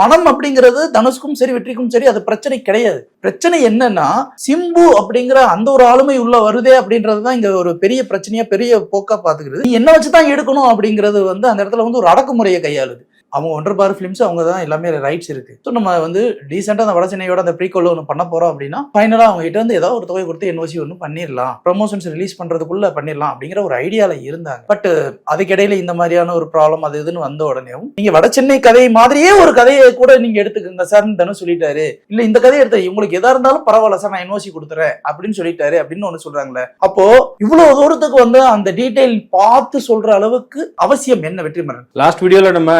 பணம் அப்படிங்கிறது தனுஷ்க்கும் சரி வெற்றிக்கும் சரி அது பிரச்சனை கிடையாது. பிரச்சனை என்னன்னா சிம்பு அப்படிங்கிற அந்த ஒரு ஆளுமை உள்ள வருதே அப்படின்றது தான் இங்க ஒரு பெரிய பிரச்சனையா பெரிய போக்கா பாத்துக்கிறது என்ன வச்சுதான் எடுக்கணும் அப்படிங்கிறது வந்து அந்த இடத்துல வந்து ஒரு அடக்குமுறையை கையாளுது. அவங்க ஒன்றரை பார் ஃபிலிம்ஸ் அவங்க தான் எல்லாமே ரைட்ஸ் இருக்கு. ஸோ நம்ம வந்து டீசெண்டாக அந்த வடசென்னையோட அந்த ப்ரீகோல் ஒன்று பண்ண போறோம் அப்படின்னா ஃபைனலாக அவங்க கிட்ட இருந்து ஏதாவது ஒரு தொகை கொடுத்து என்ஓசி ஒன்று பண்ணிடலாம் ப்ரொமோஷன்ஸ் ரிலீஸ் பண்றதுக்குள்ள பண்ணிடலாம் அப்படிங்கிற ஒரு ஐடியாவில் இருந்தாங்க. பட் அதுக்கிடையில இந்த மாதிரியான ஒரு ப்ராப்ளம் அது இதுன்னு வந்த உடனேவும் நீங்க வடசென்னை கதை மாதிரியே ஒரு கதையை கூட நீங்க எடுத்துக்கோங்க சார் தானே சொல்லிட்டாரு. இல்ல இந்த கதையை எடுத்த உங்களுக்கு எதா இருந்தாலும் பரவாயில்ல சார் நான் என்ஓசி கொடுத்துறேன் அப்படின்னு சொல்லிட்டாரு அப்படின்னு ஒன்று சொல்றாங்களே. அப்போ இவ்வளவு தூரத்துக்கு வந்து அந்த டீட்டெயில் பார்த்து சொல்ற அளவுக்கு அவசியம் என்ன வெற்றிமரன் லாஸ்ட் வீடியோல நம்ம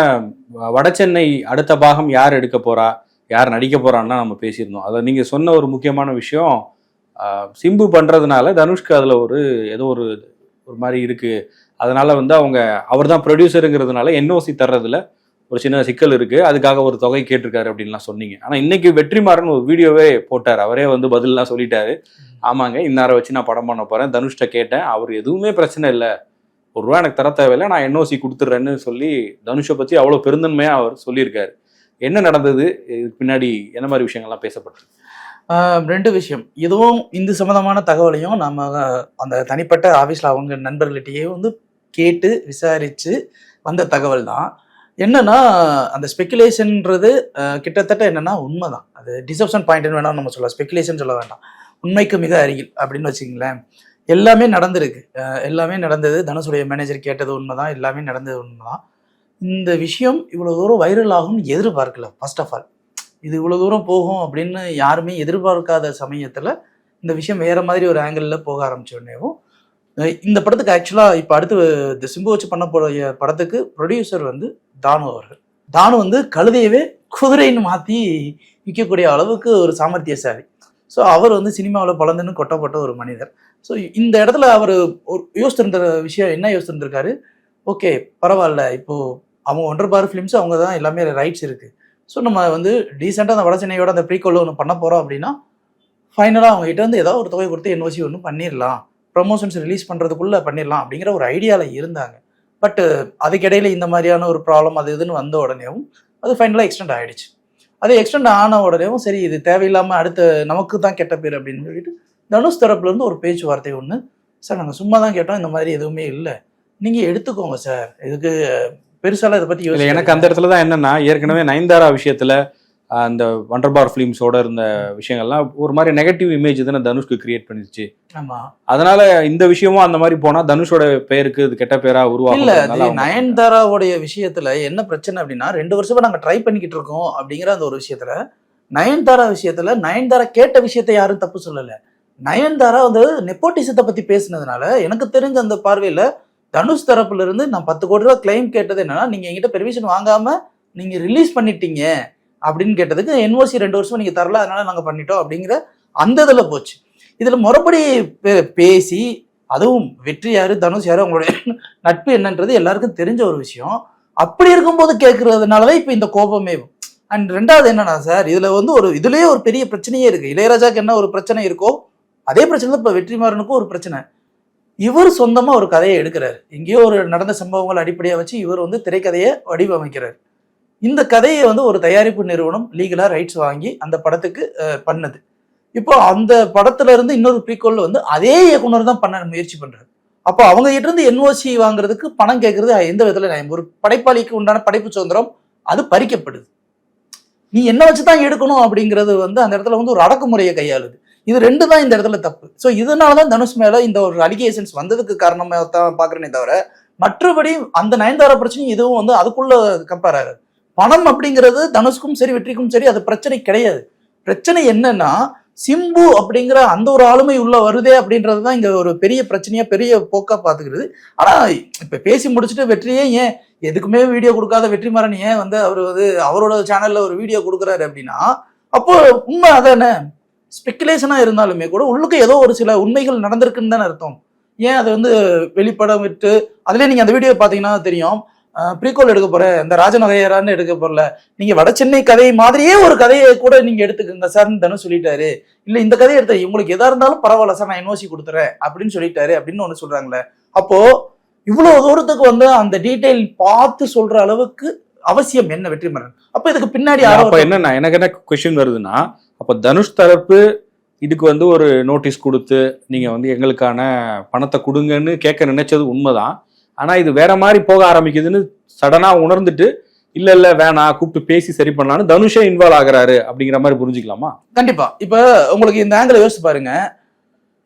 வடசென்னை அடுத்த பாகம் யார் எடுக்க போறா யார் நடிக்க போறான்னா நம்ம பேசியிருந்தோம். அதை நீங்க சொன்ன ஒரு முக்கியமான விஷயம் சிம்பு பண்றதுனால தனுஷ்க்கு அதுல ஒரு ஏதோ ஒரு ஒரு மாதிரி இருக்கு. அதனால வந்து அவங்க அவர் தான் ப்ரொடியூசருங்கிறதுனால என்ஓசி தர்றதுல ஒரு சின்ன சிக்கல் இருக்கு. அதுக்காக ஒரு தொகை கேட்டிருக்காரு அப்படின்லாம் சொன்னீங்க. ஆனா இன்னைக்கு வெற்றிமாறன் ஒரு வீடியோவே போட்டார். அவரே வந்து பதில்லாம் சொல்லிட்டாரு. ஆமாங்க இந்நேரம் வச்சு நான் படம் பண்ண போறேன். தனுஷ்ட கேட்டேன். அவர் எதுவுமே பிரச்சனை இல்லை. ஒரு ரூபா எனக்கு தர தேவையில்லை நான் என்ஓசி கொடுத்துட்றேன்னு சொல்லி தனுஷை பற்றி அவ்வளோ பெருந்தன்மையாக அவர் சொல்லியிருக்காரு. என்ன நடந்தது? இதுக்கு பின்னாடி என்ன மாதிரி விஷயங்கள்லாம் பேசப்பட்டது? ரெண்டு விஷயம். இதுவும் இந்து சம்மந்தமான தகவலையும் நம்ம அந்த தனிப்பட்ட ஆஃபீஸில் அவங்க நண்பர்கள்கிட்டயே வந்து கேட்டு விசாரித்து வந்த தகவல் தான். என்னன்னா அந்த ஸ்பெக்குலேஷன்ன்றது கிட்டத்தட்ட என்னன்னா உண்மைதான். அது டிசப்ஷன் பாயிண்ட்னு வேணாம் நம்ம சொல்லலாம். ஸ்பெக்குலேஷன் சொல்ல வேண்டாம். உண்மைக்கு மிக அருகில் அப்படின்னு வச்சுங்களேன் எல்லாமே நடந்திருக்கு. எல்லாமே நடந்தது. தனுஷுடைய மேனேஜர் கேட்டது உண்மைதான். எல்லாமே நடந்தது உண்மைதான். இந்த விஷயம் இவ்வளோ தூரம் வைரல் ஆகும்னு எதிர்பார்க்கல ஃபர்ஸ்ட் ஆஃப் ஆல் இது இவ்வளோ தூரம் போகும் அப்படின்னு யாருமே எதிர்பார்க்காத சமயத்தில் இந்த விஷயம் வேற மாதிரி ஒரு ஆங்கிளில் போக ஆரம்பிச்சோடனேவும் இந்த படத்துக்கு ஆக்சுவலாக இப்போ அடுத்து சிம்பு வச்சு பண்ண போகிற படத்துக்கு ப்ரொடியூசர் வந்து தானு அவர்கள். தானு வந்து கழுதையவே குதிரைன்னு மாற்றி விற்கக்கூடிய அளவுக்கு ஒரு சாமர்த்தியசாலி. ஸோ அவர் வந்து சினிமாவில் பலந்துன்னு கொட்டப்பட்ட ஒரு மனிதர். ஸோ இந்த இடத்துல அவர் ஒரு யோசிச்சிருந்த விஷயம் என்ன யோசிச்சிருந்திருக்காரு ஓகே பரவாயில்ல. இப்போது அவங்க ஒன்றரை பார் ஃபிலிம்ஸ் அவங்க தான் எல்லாமே ரைட்ஸ் இருக்குது ஸோ நம்ம வந்து டீசெண்டாக அந்த வடசென்னையோட அந்த ப்ரீகோல் ஒன்று பண்ண போகிறோம் அப்படின்னா ஃபைனலாக அவங்ககிட்ட வந்து ஏதாவது ஒரு தொகை கொடுத்து என்ஓசி ஒன்று பண்ணிடலாம் ப்ரமோஷன்ஸ் ரிலீஸ் பண்ணுறதுக்குள்ளே பண்ணிடலாம் அப்படிங்கிற ஒரு ஐடியாவில் இருந்தாங்க. பட்டு அதுக்கிடையில் இந்த மாதிரியான ஒரு ப்ராப்ளம் அது இதுன்னு வந்த உடனேவும் அது ஃபைனலாக எக்ஸ்டெண்ட் ஆகிடுச்சு அது எக்ஸ்டெண்ட் ஆன உடனேவும் சரி இது தேவையில்லாமல் அடுத்த நமக்கு தான் கெட்ட பேர் அப்படின்னு சொல்லிட்டு தனுஷ் தரப்புல இருந்து ஒரு பேச்சுவார்த்தை ஒன்று சார் நாங்கள் சும்மா தான் கேட்டோம் இந்த மாதிரி எதுவுமே இல்லை. நீங்கள் எடுத்துக்கோங்க சார். இதுக்கு பெருசாலாம் இதை பற்றி இல்ல எனக்கு அந்த இடத்துல தான் என்னன்னா ஏற்கனவே நயன்தாரா விஷயத்துல அந்த வண்டர் பார் ஃபிலிம்ஸோட இருந்த விஷயங்கள்லாம் ஒரு மாதிரி நெகட்டிவ் இமேஜ் தானே தனுஷ்க்கு கிரியேட் பண்ணிருச்சு. ஆமாம் அதனால இந்த விஷயமும் அந்த மாதிரி போனா தனுஷோட பெயருக்கு இது கெட்ட பேரா இல்ல உருவாகும் அது நயன்தாராவுடைய விஷயத்துல என்ன பிரச்சனை அப்படின்னா ரெண்டு வருஷமா நாங்க ட்ரை பண்ணிக்கிட்டு இருக்கோம் அப்படிங்கிற அந்த ஒரு விஷயத்துல நயன்தாரா விஷயத்துல நயன்தாரா கேட்ட விஷயத்தை யாரும் தப்பு சொல்லல. நயன்தாரா வந்து நெப்போட்டிசத்தை பத்தி பேசுனதுனால எனக்கு தெரிஞ்ச அந்த பார்வையில தனுஷ் தரப்புல இருந்து நான் பத்து கோடி ரூபாய் கிளைம் கேட்டது என்னன்னா நீங்க என்கிட்ட பெர்மிஷன் வாங்காம நீங்க ரிலீஸ் பண்ணிட்டீங்க அப்படின்னு கேட்டதுக்கு என்ஓசி ரெண்டு வருஷம் நீங்க தரல அதனால நாங்க பண்ணிட்டோம் அப்படிங்கிற அந்த இதுல போச்சு. இதுல முறைப்படி பே- பேசி அதுவும் வெற்றி யாரு தனுஷ் யாரு அவங்களுடைய நட்பு என்னன்றது எல்லாருக்கும் தெரிஞ்ச ஒரு விஷயம். அப்படி இருக்கும்போது கேட்கறதுனாலதான் இப்ப இந்த கோபமே அண்ட் ரெண்டாவது என்னன்னா சார் இதுல வந்து ஒரு இதுலயே ஒரு பெரிய பிரச்சனையே இருக்கு. இளையராஜாக்கு என்ன ஒரு பிரச்சனை இருக்கோ அதே பிரச்சனை தான் இப்போ வெற்றிமாறனுக்கும் ஒரு பிரச்சனை. இவர் சொந்தமாக ஒரு கதையை எடுக்கிறார். எங்கேயோ ஒரு நடந்த சம்பவங்கள் அடிப்படையாக வச்சு இவர் வந்து திரைக்கதையை வடிவமைக்கிறார். இந்த கதையை வந்து ஒரு தயாரிப்பு நிறுவனம் லீகலாக ரைட்ஸ் வாங்கி அந்த படத்துக்கு பண்ணது. இப்போ அந்த படத்துல இருந்து இன்னொரு ப்ரீகோல் வந்து அதே இயக்குனர் தான் பண்ண முயற்சி பண்றாரு. அப்போ அவங்க கிட்ட இருந்து என்ஓசி வாங்குறதுக்கு பணம் கேட்கறது எந்த விதத்துல நியாயம்? ஒரு படைப்பாளிக்கு உண்டான படைப்பு சுதந்திரம் அது பறிக்கப்படுது. நீ என்ன வச்சு தான் எடுக்கணும் அப்படிங்கிறது வந்து அந்த இடத்துல வந்து ஒரு அடக்குமுறையை கையாளுது. இது ரெண்டு தான் இந்த இடத்துல தப்பு. ஸோ இதனால தான் தனுஷ் மேல இந்த ஒரு அலிகேஷன்ஸ் வந்ததுக்கு காரணமாக தான் பார்க்குறேனே தவிர மற்றபடி அந்த நயன்தாரா பிரச்சனையும் இதுவும் வந்து அதுக்குள்ள கம்பேர் ஆகாது. பணம் அப்படிங்கிறது தனுஷ்க்கும் சரி வெற்றிக்கும் சரி அது பிரச்சனை கிடையாது. பிரச்சனை என்னன்னா சிம்பு அப்படிங்கிற அந்த ஒரு ஆளுமை உள்ள வருதே அப்படின்றது தான் இங்க ஒரு பெரிய பிரச்சனையா பெரிய போக்கா பாத்துக்கிறது ஆனா இப்ப பேசி முடிச்சுட்டு வெற்றியே ஏன் எதுக்குமே வீடியோ கொடுக்காத வெற்றிமாறன் ஏன் வந்து அவர் வந்து அவரோட சேனல்ல ஒரு வீடியோ கொடுக்குறாரு அப்படின்னா அப்போ உண்மை அதானே? ஸ்பெக்குலேஷனா இருந்தாலுமே கூட உள்ளுக்கு ஏதோ ஒரு சில உண்மைகள் நடந்திருக்குன்னு தானே அர்த்தம். ஏன் அதை வந்து வெளிப்படம் விட்டு அதுலயே நீங்க அந்த வீடியோ பாத்தீங்கன்னா தெரியும். ப்ரீகோல் எடுக்க போற இந்த ராஜநகையரான்னு எடுக்க போறல. நீங்க வட சென்னை கதை மாதிரியே ஒரு கதையை கூட நீங்க எடுத்துக்கோங்க சார்னு தானே சொல்லிட்டாரு. இல்ல இந்த கதையை எடுத்த உங்களுக்கு எதா இருந்தாலும் பரவாயில்ல சார் நான் என்ஓசி கொடுத்துறேன் அப்படின்னு சொல்லிட்டாரு அப்படின்னு ஒண்ணு சொல்றாங்களே. அப்போ இவ்வளவு தூரத்துக்கு வந்து அந்த டீட்டெயில் பார்த்து சொல்ற அளவுக்கு அவசியம் என்ன வெற்றிமாறன்? அப்ப இதுக்கு பின்னாடி என்ன எனக்கு என்ன கொஸ்டின் வருதுன்னா அப்போ தனுஷ் தரப்பு இதுக்கு வந்து ஒரு நோட்டீஸ் கொடுத்து நீங்கள் வந்து எங்களுக்கான பணத்தை கொடுங்கன்னு கேட்க நினைச்சது உண்மைதான். ஆனால் இது வேற மாதிரி போக ஆரம்பிக்குதுன்னு சடனாக உணர்ந்துட்டு இல்ல இல்ல வேணாம் கூப்பிட்டு பேசி சரி பண்ணலாம்னு தனுஷே இன்வால்வ் ஆகுறாரு. அப்படிங்கிற மாதிரி புரிஞ்சுக்கலாமா? கண்டிப்பா. இப்ப உங்களுக்கு இந்த ஆங்கில யோசிச்சு பாருங்க.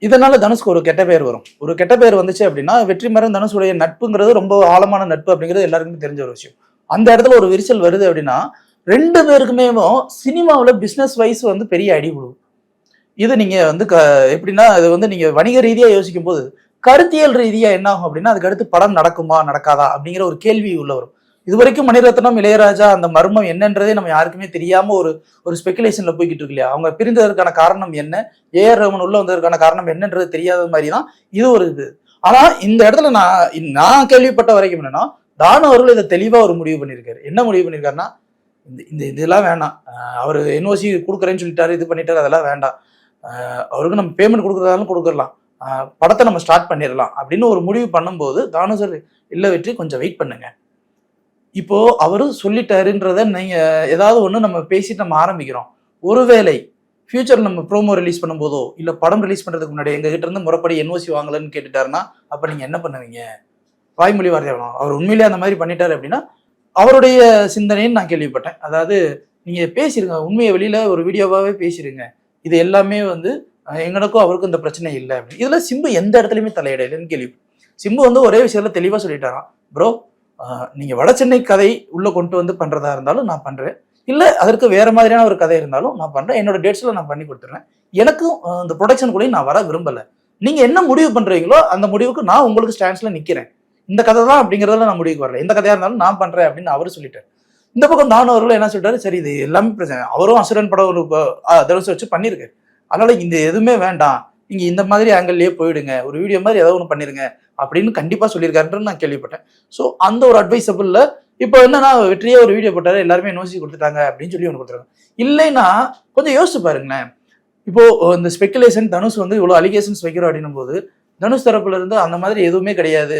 இதனால தனுஷ்க்கு ஒரு கெட்ட பேர் வரும். ஒரு கெட்ட பேர் வந்துச்சு அப்படின்னா வெற்றி மரம் தனுஷுடைய நட்புங்கிறது ரொம்ப ஆழமான நட்பு அப்படிங்கிறது எல்லாருக்குமே தெரிஞ்ச ஒரு விஷயம். அந்த இடத்துல ஒரு விரிசல் வருது அப்படின்னா ரெண்டு பேருக்குமே சினிமாவில் பிஸ்னஸ் வைஸ் வந்து பெரிய அடி விழுவும் இது நீங்கள் வந்து க எப்படின்னா அது வந்து நீங்கள் வணிக ரீதியாக யோசிக்கும் போது கருத்தியல் ரீதியாக என்ன ஆகும் அப்படின்னா அதுக்கு அடுத்து படம் நடக்குமா நடக்காதா அப்படிங்கிற ஒரு கேள்வி உள்ள வரும். இது வரைக்கும் மணிரத்னம் இளையராஜா அந்த மர்மம் என்னன்றதே நம்ம யாருக்குமே தெரியாம ஒரு ஒரு ஸ்பெகுலேஷன்ல போய்கிட்டு இருக்கு இல்லையா? அவங்க பிரிந்ததற்கான காரணம் என்ன? ஏஆர் ரமன் உள்ள வந்ததற்கான காரணம் என்னன்றது தெரியாத மாதிரி தான் இது ஒரு இது. ஆனா இந்த இடத்துல நான் நான் கேள்விப்பட்ட வரைக்கும் என்னன்னா தானு அவர்கள் இதை தெளிவா ஒரு முடிவு பண்ணியிருக்காரு. என்ன முடிவு பண்ணியிருக்காருன்னா இந்த இந்த இதெல்லாம் வேண்டாம். அவர் என்ஓசி கொடுக்குறேன்னு சொல்லிட்டாரு இது பண்ணிட்டாரு அதெல்லாம் வேண்டாம். அவருக்கு நம்ம பேமெண்ட் கொடுக்குறதாலும் கொடுக்கறலாம். படத்தை நம்ம ஸ்டார்ட் பண்ணிடலாம் அப்படின்னு ஒரு முடிவு பண்ணும்போது தானு சார் இல்லை வெற்றி கொஞ்சம் வெயிட் பண்ணுங்க. இப்போ அவரு சொல்லிட்டாருன்றத நீங்க ஏதாவது ஒன்று நம்ம பேசிட்டு நம்ம ஆரம்பிக்கிறோம். ஒருவேளை ஃபியூச்சர் நம்ம ப்ரோமோ ரிலீஸ் பண்ணும்போதோ இல்லை படம் ரிலீஸ் பண்ணுறதுக்கு முன்னாடி எங்க இருந்து முறைப்படி என்ஓசி வாங்கலன்னு கேட்டுட்டாருன்னா அப்போ நீங்கள் என்ன பண்ணுவீங்க? வாய்மொழி வார்த்தை வேணும். அவர் உண்மையிலேயே அந்த மாதிரி பண்ணிட்டாரு அப்படின்னா அவருடைய சிந்தனைன்னு நான் கேள்விப்பட்டேன். அதாவது நீங்க பேசிருங்க உண்மையை வெளியில ஒரு வீடியோவாவே பேசிருங்க. இது எல்லாமே வந்து எங்களுக்கும் அவருக்கும் இந்த பிரச்சனை இல்லை அப்படின்னு. இதுல சிம்பு எந்த இடத்துலயுமே தலையிடலைன்னு கேள்வி. சிம்பு வந்து ஒரே விஷயத்துல தெளிவா சொல்லிட்டாராம். ப்ரோ நீங்க வட சென்னை கதை உள்ள கொண்டு வந்து பண்றதா இருந்தாலும் நான் பண்றேன். இல்ல அதற்கு வேற மாதிரியான ஒரு கதை இருந்தாலும் நான் பண்றேன். என்னோட டேட்ஸ்ல நான் பண்ணி கொடுத்துறேன். எனக்கும் இந்த ப்ரொடக்ஷன் கூட நான் வர விரும்பல. நீங்க என்ன முடிவு பண்றீங்களோ அந்த முடிவுக்கு நான் உங்களுக்கு ஸ்டாண்ட்ஸ்ல நிக்கிறேன். இந்த கதை தான் அப்படிங்கிறதுல நான் முடிவுக்கு வரல. எந்த கதையா இருந்தாலும் நான் பண்றேன் அப்படின்னு அவர் சொல்லிட்டார். இந்த பக்கம் தானு அவர்களும் என்ன சொல்லிட்டாரு? சரி இது எல்லாமே பிரச்சனை. அவரும் அசுரன் படம் ஒரு தனுசு வச்சு பண்ணியிருக்காரு அதனால இந்த எதுவுமே வேண்டாம். நீங்க இந்த மாதிரி ஆங்கிள்லயே போயிடுங்க. ஒரு வீடியோ மாதிரி ஏதோ ஒன்று பண்ணிருங்க அப்படின்னு கண்டிப்பா சொல்லியிருக்காருன்னு நான் கேள்விப்பட்டேன். ஸோ அந்த ஒரு அட்வைசபிள்ல இப்போ என்னன்னா வெற்றியே ஒரு வீடியோ போட்டாரு எல்லாருமே நோசி கொடுத்துட்டாங்க அப்படின்னு சொல்லி ஒன்று கொடுத்துருக்காங்க. இல்லைன்னா கொஞ்சம் யோசிச்சு பாருங்களேன். இப்போ இந்த ஸ்பெக்குலேஷன் தனுஷ் வந்து இவ்வளோ அலிகேஷன்ஸ் வைக்கிறோம் அப்படின்னும் போது தனுஷ் தரப்புல இருந்து அந்த மாதிரி எதுவுமே கிடையாது.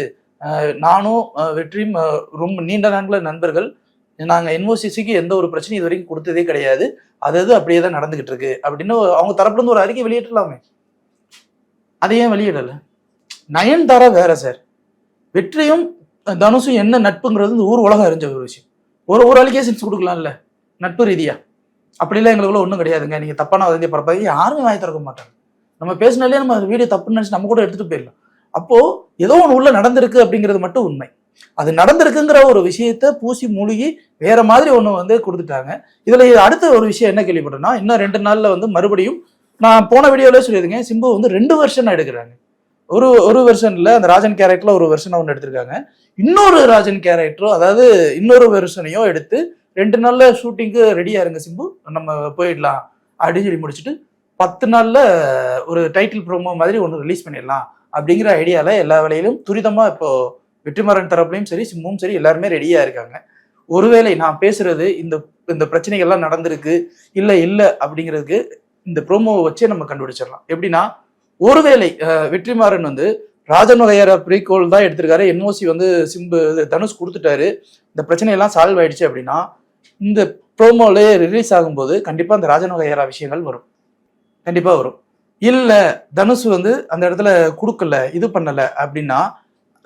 நானும் வெற்றியும் ரொம்ப நீண்ட நாட்கள நண்பர்கள். நாங்கள் என்ஓசிசிக்கு எந்த ஒரு பிரச்சனையும் இது வரைக்கும் கொடுத்ததே கிடையாது. அது அது அப்படியே தான் நடந்துகிட்டு இருக்கு. அப்படின்னு அவங்க தரப்புலேருந்து ஒரு அறிக்கை வெளியிட்டலாமே அதை ஏன் வெளியிடலை? நயன்தாரா வேற சார். வெற்றியும் தனுஷும் என்ன நட்புங்கிறது இந்த ஊர் உலகம் அறிஞ்ச ஒரு விஷயம். ஒரு ஒரு அலிகேஷன்ஸ் கொடுக்கலாம்ல. நட்பு ரீதியா. அப்படிலாம் எங்களுக்குள்ள ஒன்றும் கிடையாதுங்க. நீங்கள் தப்பான வதந்தியை பரப்பாதீங்க. யாருமே வாங்கி திறக்க மாட்டாங்க. நம்ம பேசினாலே நம்ம வீடியோ தப்புன்னு நினச்சி நம்ம கூட எடுத்துட்டு போயிடலாம். அப்போ ஏதோ ஒன்று உள்ள நடந்திருக்கு அப்படிங்கிறது மட்டும் உண்மை. அது நடந்திருக்குங்கிற ஒரு விஷயத்த பூசி மூழ்கி வேற மாதிரி ஒன்று வந்து கொடுத்துட்டாங்க. இதுல அடுத்த ஒரு விஷயம் என்ன கேள்விப்பட்டேன்னா இன்னும் ரெண்டு நாள்ல வந்து மறுபடியும் நான் போன வீடியோல சொல்லியிருக்கேன் சிம்பு வந்து ரெண்டு வருஷன் எடுக்கிறாங்க. ஒரு ஒரு வெர்ஷன்ல அந்த ராஜன் கேரக்டர்ல ஒரு வெர்ஷன் ஒன்று எடுத்திருக்காங்க. இன்னொரு ராஜன் கேரக்டரோ அதாவது இன்னொரு வெர்ஷனையோ எடுத்து ரெண்டு நாள்ல ஷூட்டிங்க்கு ரெடியா இருங்க சிம்பு நம்ம போயிடலாம் அப்படின்னு சொல்லி முடிச்சுட்டு பத்து நாள்ல ஒரு டைட்டில் ப்ரோமோ மாதிரி ஒன்று ரிலீஸ் பண்ணிடலாம். அப்படிங்கிற ஐடியால எல்லா வேலையிலும் துரிதமா இப்போ வெற்றிமாறன் தரப்புலையும் சரி சிம்மும் சரி எல்லாருமே ரெடியா இருக்காங்க. ஒருவேளை நான் பேசுறது இந்த இந்த பிரச்சனைகள்லாம் நடந்திருக்கு இல்ல இல்ல அப்படிங்கிறதுக்கு இந்த ப்ரோமோவை வச்சே நம்ம கண்டுபிடிச்சிடலாம். எப்படின்னா ஒருவேளை வெற்றிமாறன் வந்து ராஜன் வகையற ப்ரீகோல் தான் எடுத்திருக்காரு. என்ஓசி வந்து சிம்பு தனுஷ் கொடுத்துட்டாரு. இந்த பிரச்சனையெல்லாம் சால்வ் ஆயிடுச்சு அப்படின்னா இந்த ப்ரோமோல ரிலீஸ் ஆகும்போது கண்டிப்பா அந்த ராஜன் வகையரா விஷயங்கள் வரும். கண்டிப்பா வரும். இல்ல தனுஷ் வந்து அந்த இடத்துல கொடுக்கல இது பண்ணல அப்படின்னா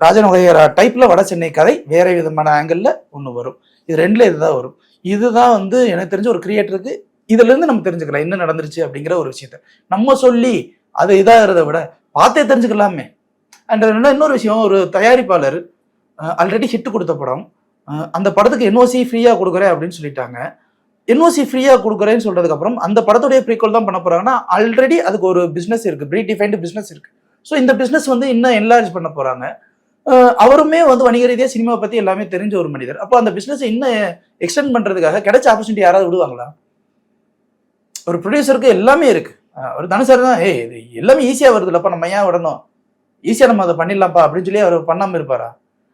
ராஜன் வகையரா டைப்ல வட சென்னை கதை வேற விதமான ஆங்கிள் ஒன்று வரும். இது ரெண்டுல இதுதான் வரும். இதுதான் வந்து எனக்கு தெரிஞ்ச ஒரு கிரியேட்டருக்கு இதுல இருந்து நம்ம தெரிஞ்சுக்கலாம் என்ன நடந்துருச்சு அப்படிங்கிற ஒரு விஷயத்த. நம்ம சொல்லி அது இதாகிறத விட பார்த்தே தெரிஞ்சுக்கலாமே. அண்ட் இன்னொரு விஷயம் ஒரு தயாரிப்பாளர் ஆல்ரெடி ஹிட் கொடுத்த படம். அந்த படத்துக்கு என்ஓசி ஃப்ரீயாக கொடுக்குறேன் அப்படின்னு சொல்லிட்டாங்க. என்ஓசி ஃப்ரீயாக கொடுக்குறேன்னு சொல்றதுக்கு அப்புறம் அந்த படத்துடைய ப்ரீக்வல் தான் பண்ண போறாங்கன்னா ஆல்ரெடி அதுக்கு ஒரு பிஸ்னஸ் இருக்கு. ப்ரீ டிஃபைன்டு பிஸ்னஸ் இருக்கு. ஸோ இந்த பிஸ்னஸ் வந்து இன்னும் என்லார்ஜ் பண்ண போறாங்க. அவருமே வந்து வணிக ரீதியாக சினிமாவை பத்தி எல்லாமே தெரிஞ்ச ஒரு மனிதர். அப்போ அந்த பிஸ்னஸ் இன்னும் எக்ஸ்டெண்ட் பண்றதுக்காக கிடைச்ச ஆப்பர்ச்சுனிட்டி யாராவது விடுவாங்களா? ஒரு ப்ரொடியூசருக்கு எல்லாமே இருக்கு. அவர் ஒரு தனுசார் தான் ஏய் இது எல்லாமே ஈஸியாக வருதுல்லப்பா நம்ம ஏன் விடணும் ஈஸியாக நம்ம அதை பண்ணிடலாம்ப்பா அப்படின்னு சொல்லி அவர் பண்ணாமல் இருப்பாரா?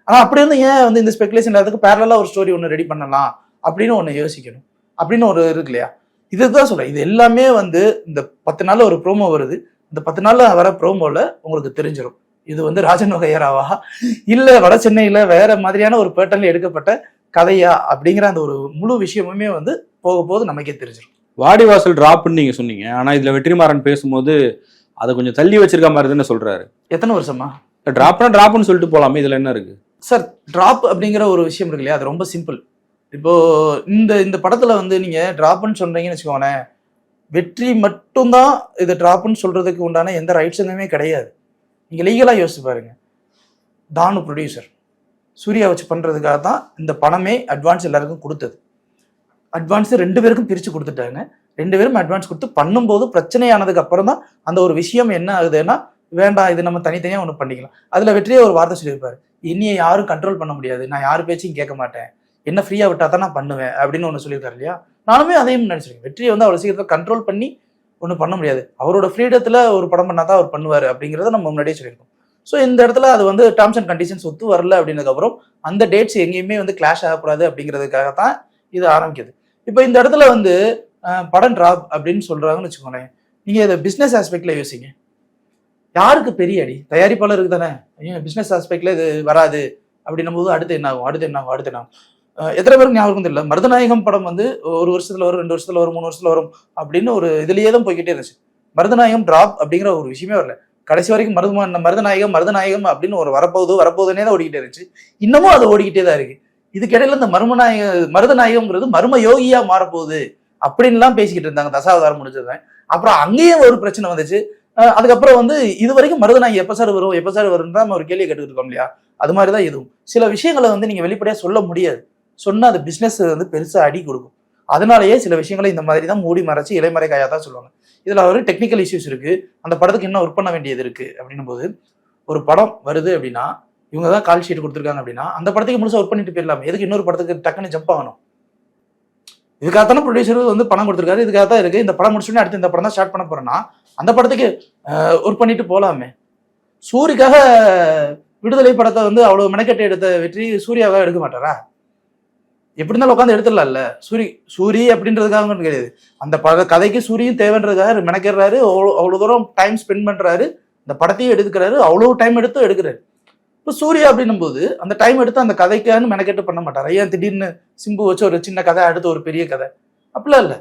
ஆனால் அப்படி இருந்து ஏன் வந்து இந்த ஸ்பெகுலேஷன் இல்லாததுக்கு பேரலாக ஒரு ஸ்டோரி ஒன்று ரெடி பண்ணலாம் அப்படின்னு ஒன்று யோசிக்கணும். அப்படின்னு ஒரு இருக்கு இல்லையா? இதுதான் சொல்றேன். இது எல்லாமே வந்து இந்த பத்து நாள்ல ஒரு ப்ரோமோ வருது. இந்த பத்து நாள்ல வர ப்ரோமோல உங்களுக்கு தெரிஞ்சிடும் இது வந்து ராஜன் வகையராவா இல்ல வட சென்னையில வேற மாதிரியான ஒரு பேட்டர்ல எடுக்கப்பட்ட கதையா? அப்படிங்கிற அந்த ஒரு முழு விஷயமுமே வந்து போக போது நமக்கே தெரிஞ்சிடும் வாடிவாசல் டிராப்னு நீங்க சொன்னீங்க. ஆனா இதுல வெற்றிமாறன் பேசும்போது அதை கொஞ்சம் தள்ளி வச்சிருக்க மாதிரி தானே சொல்றாரு. எத்தனை வருஷமா? டிராப்னா டிராப்னு சொல்லிட்டு போலாமே. இதுல என்ன இருக்கு? சார் டிராப் அப்படிங்கிற ஒரு விஷயம் இருக்கு இல்லையா? அது ரொம்ப சிம்பிள் இப்போ இந்த இந்த படத்துல வந்து நீங்க டிராப்னு சொல்றீங்கன்னு வச்சுக்கோங்களேன் வெற்றி மட்டும்தான் இது டிராப்னு சொல்றதுக்கு உண்டான எந்த ரைட்ஸுமே கிடையாது. நீங்க லீகலா யோசிச்சு பாருங்க. தானு ப்ரொடியூசர் சூர்யா வச்சு பண்றதுக்காக தான் இந்த பணமே அட்வான்ஸ் எல்லாருக்கும் கொடுத்தது. அட்வான்ஸ் ரெண்டு பேருக்கும் பிரிச்சு கொடுத்துட்டாங்க. ரெண்டு பேரும் அட்வான்ஸ் கொடுத்து பண்ணும்போது பிரச்சனையானதுக்கு அப்புறம் தான் அந்த ஒரு விஷயம் என்ன ஆகுதுன்னா வேண்டாம் இது நம்ம தனித்தனியா ஒன்று பண்ணிக்கலாம். அதுல வெற்றியே ஒரு வார்த்தை சொல்லியிருப்பாரு. என்னைய யாரும் கண்ட்ரோல் பண்ண முடியாது. நான் யார் பேச்சையும் கேட்க மாட்டேன். என்ன ஃப்ரீயாக விட்டால் தான் நான் பண்ணுவேன் அப்படின்னு ஒன்று சொல்லியிருக்காரு இல்லையா? நானுமே அதையும் நினச்சிருக்கேன். வெற்றியை வந்து அவ்வளோ சீக்கிரத்தில் கண்ட்ரோல் பண்ணி ஒன்றும் பண்ண முடியாது. அவரோட ஃப்ரீடத்தில் ஒரு படம் பண்ணால் தான் அவர் பண்ணுவார் அப்படிங்கிறத நம்ம முன்னாடியே சொல்லியிருக்கோம். ஸோ இந்த இடத்துல அது வந்து டேர்ம்ஸ் அண்ட் கண்டிஷன்ஸ் ஒத்து வரல அப்படின்னதுக்கப்புறம் அந்த டேட்ஸ் எங்கேயுமே வந்து கிளாஷ் ஆகக்கூடாது அப்படிங்கிறதுக்காக தான் இது ஆரம்பிக்குது. இப்போ இந்த இடத்துல வந்து படம் ட்ராப் அப்படின்னு சொல்கிறாங்கன்னு வச்சுக்கோங்களேன். நீங்கள் இதை பிஸ்னஸ் ஆஸ்பெக்டில் யோசிங்க. யாருக்கு பெரிய அடி? தயாரிப்பாளருக்கு தானே. ஐயோ பிஸ்னஸ் ஆஸ்பெக்டில் இது வராது. அப்படின்னும் போது அடுத்து என்ன ஆகும்? அடுத்து என்ன ஆகும்? அடுத்து என்ன ஆகும்? எத்தனை பேருக்கு ஞாபகம் தெரியல. மருதநாயகம் படம் வந்து ஒரு வருஷத்துல வரும் ரெண்டு வருஷத்துல வரும் மூணு வருஷத்துல வரும் அப்படின்னு ஒரு இதுலயே தான் போய்கிட்டே இருந்துச்சு. மருதநாயகம் டிராப் அப்படிங்கிற ஒரு விஷயமே வரல. கடைசி வரைக்கும் மருது மருதநாயகம் மருதநாயகம் அப்படின்னு ஒரு வரப்போகுது வரப்போகுதுன்னே தான் ஓடிக்கிட்டே இருந்துச்சு. இன்னமும் அது ஓடிக்கிட்டே தான் இருக்கு. இதுக்கிடையில இந்த மருமநாயக மருதநாயகம்ங்கிறது மர்ம யோகியா மாறப்போகுது அப்படின்லாம் பேசிக்கிட்டு இருந்தாங்க. தசாவதாரம் முடிஞ்சதுதான் அப்புறம் அங்கேயும் ஒரு பிரச்சனை வந்துச்சு. அதுக்கப்புறம் வந்து இது வரைக்கும் மருதநாயகி எப்ப சார் வரும் எப்ப சார் வரும் தான் நம்ம ஒரு கேள்வி கேட்டுக்கிட்டு இருக்கோம் இல்லையா? அது மாதிரி தான் இதுவும். சில விஷயங்களை வந்து நீங்க வெளிப்படையா சொல்ல முடியாது. சொன்னால் அது பிஸ்னஸ் வந்து பெருசாக அடி கொடுக்கும். அதனாலயே சில விஷயங்களை இந்த மாதிரி தான் மூடி மறைச்சு இலைமறை காயா தான் சொல்லுவாங்க. இதில் ஒரு டெக்னிக்கல் இஷ்யூஸ் இருக்குது அந்த படத்துக்கு இன்னும் ஒர்க் பண்ண வேண்டியது இருக்குது அப்படின்னும் போது ஒரு படம் வருது அப்படின்னா இவங்க தான் கால் ஷீட் கொடுத்துருக்காங்க அப்படின்னா அந்த படத்துக்கு முழுசாக ஒர்க் பண்ணிட்டு போயிடலாம். எதுக்கு இன்னொரு படத்துக்கு டக்குன்னு ஜம்ப் ஆகணும்? இதுக்காகத்தானே ப்ரொடியூசர் வந்து பணம் கொடுத்துருக்காரு. இதுக்காக தான் இருக்குது இந்த படம் முடிச்சுடனே அடுத்து இந்த படம் தான் ஸ்டார்ட் பண்ண போகிறேன்னா அந்த படத்துக்கு ஒர்க் பண்ணிட்டு போகலாமே சூரிக்காக விடுதலை படத்தை வந்து அவ்வளோ மெனக்கெட்டு எடுத்த வெற்றி சூர்யாவாக எடுக்க மாட்டாரா? எப்படி இருந்தாலும் உட்காந்து எடுத்துடலாம்ல. சூரி சூரி அப்படின்றதுக்காக கிடையாது. அந்த பட கதைக்கு சூரியும் தேவைன்றதுக்காக மெனக்கிறாரு அவ்வளோ அவ்வளோ தூரம் டைம் ஸ்பெண்ட் பண்றாரு. இந்த படத்தையும் எடுக்கிறாரு அவ்வளோ டைம் எடுத்து எடுக்கிறாரு. இப்போ சூர்யா அப்படின்னும் போது அந்த டைம் எடுத்து அந்த கதைக்கான மெனக்கெட்டு பண்ண மாட்டார். ஏன் திடீர்னு சிம்பு வச்சு ஒரு சின்ன கதை அடுத்து ஒரு பெரிய கதை. அப்படிலாம் இல்லை.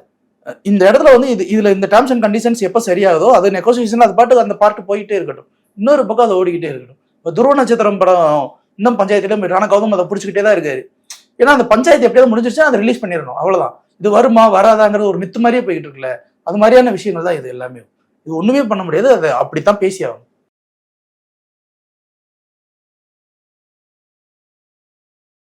இந்த இடத்துல வந்து இது இதுல இந்த டேர்ம்ஸ் அண்ட் கண்டிஷன்ஸ் எப்போ சரியாகுதோ அது நெகோசியேஷன் அது பாட்டுக்கு அந்த பாட்டு போயிட்டே இருக்கட்டும். இன்னொரு பக்கம் அதை ஓடிக்கிட்டே இருக்கட்டும். இப்போ துருவ நட்சத்திரம் படம் இன்னும் பஞ்சாயத்துல ராணா கௌதம் அதை பிடிச்சிக்கிட்டே தான் இருக்காரு. ஏன்னா அந்த பஞ்சாயத்து எப்படியாவது முடிஞ்சிருச்சா அதை ரிலீஸ் பண்ணிடணும். அவ்வளோதான் இது வருமா வராதாங்கிறது ஒரு மித்து மாதிரியே போய்கிட்டு இருக்குல்ல. அது மாதிரியான விஷயங்கள் தான் இது எல்லாமே. இது ஒன்றுமே பண்ண முடியாது. அதை அப்படித்தான் பேசி ஆகணும்